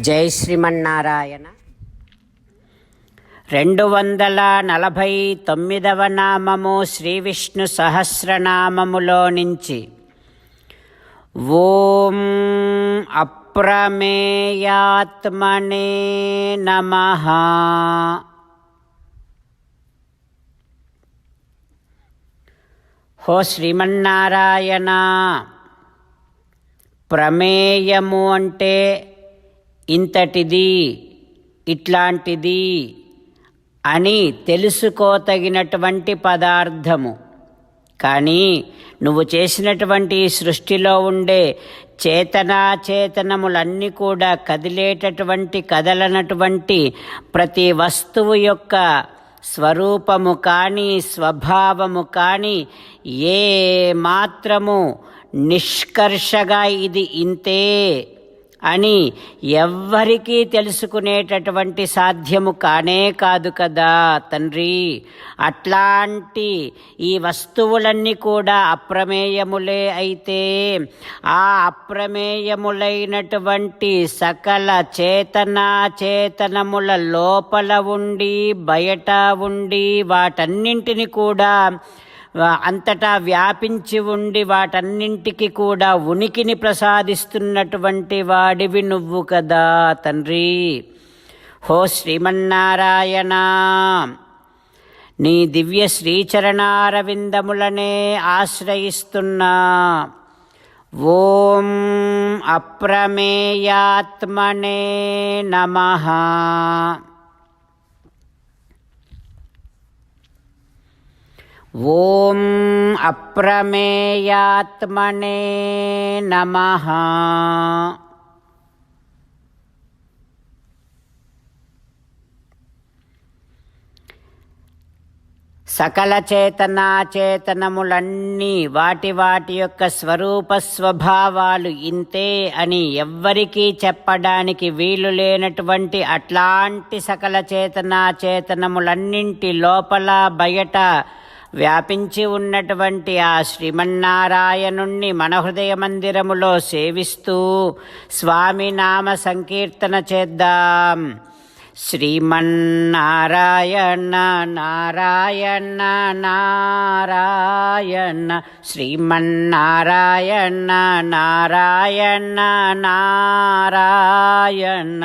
జై శ్రీమన్నారాయణ. రెండు వందల నలభై తొమ్మిదవ నామము శ్రీ విష్ణు సహస్రనామములో నుంచి. ఓం అప్రమేయాత్మనే నమ. హో శ్రీమన్నారాయణ ప్రమేయము అంటే ఇంతటిది ఇట్లాంటిది అని తెలుసుకోతగినటువంటి పదార్థము. కానీ నువ్వు చేసినటువంటి సృష్టిలో ఉండే చేతనాచేతనములన్నీ కూడా కదిలేటటువంటి కదలనటువంటి ప్రతి వస్తువు యొక్క స్వరూపము కానీ స్వభావము కానీ ఏ మాత్రము నిష్కర్షగా ఇది ఇంతే. అని ఎవ్వరికీ తెలుసుకునేటటువంటి సాధ్యము కానే కాదు కదా తండ్రి. అట్లాంటి ఈ వస్తువులన్నీ కూడా అప్రమేయములే అయితే ఆ అప్రమేయములైనటువంటి సకల చేతనా చేతనముల లోపల ఉండి బయట ఉండి వాటన్నింటిని కూడా అంతటా వ్యాపించి ఉండి వాటన్నింటికి కూడా ఉనికిని ప్రసాదిస్తున్నటువంటి వాడివి నువ్వు కదా తండ్రి. హో శ్రీమన్నారాయణ నీ దివ్య శ్రీచరణారవిందములనే ఆశ్రయిస్తున్నా. ఓం అప్రమేయాత్మనే నమః. ఓం అప్రమేయాత్మనే నమ. సకల చేతనాచేతనములన్నీ వాటి వాటి యొక్క స్వరూప స్వభావాలు ఇంతే అని ఎవ్వరికీ చెప్పడానికి వీలు లేనటువంటి అట్లాంటి సకల చేతనాచేతనములన్నింటి లోపల బయట వ్యాపించి ఉన్నటువంటి ఆ శ్రీమన్నారాయణుణ్ణి మన హృదయ మందిరములో సేవిస్తూ స్వామి నామ సంకీర్తన చేద్దాం. శ్రీమన్నారాయణ నారాయణ నారాయణ శ్రీమన్నారాయణ నారాయణ నారాయణ.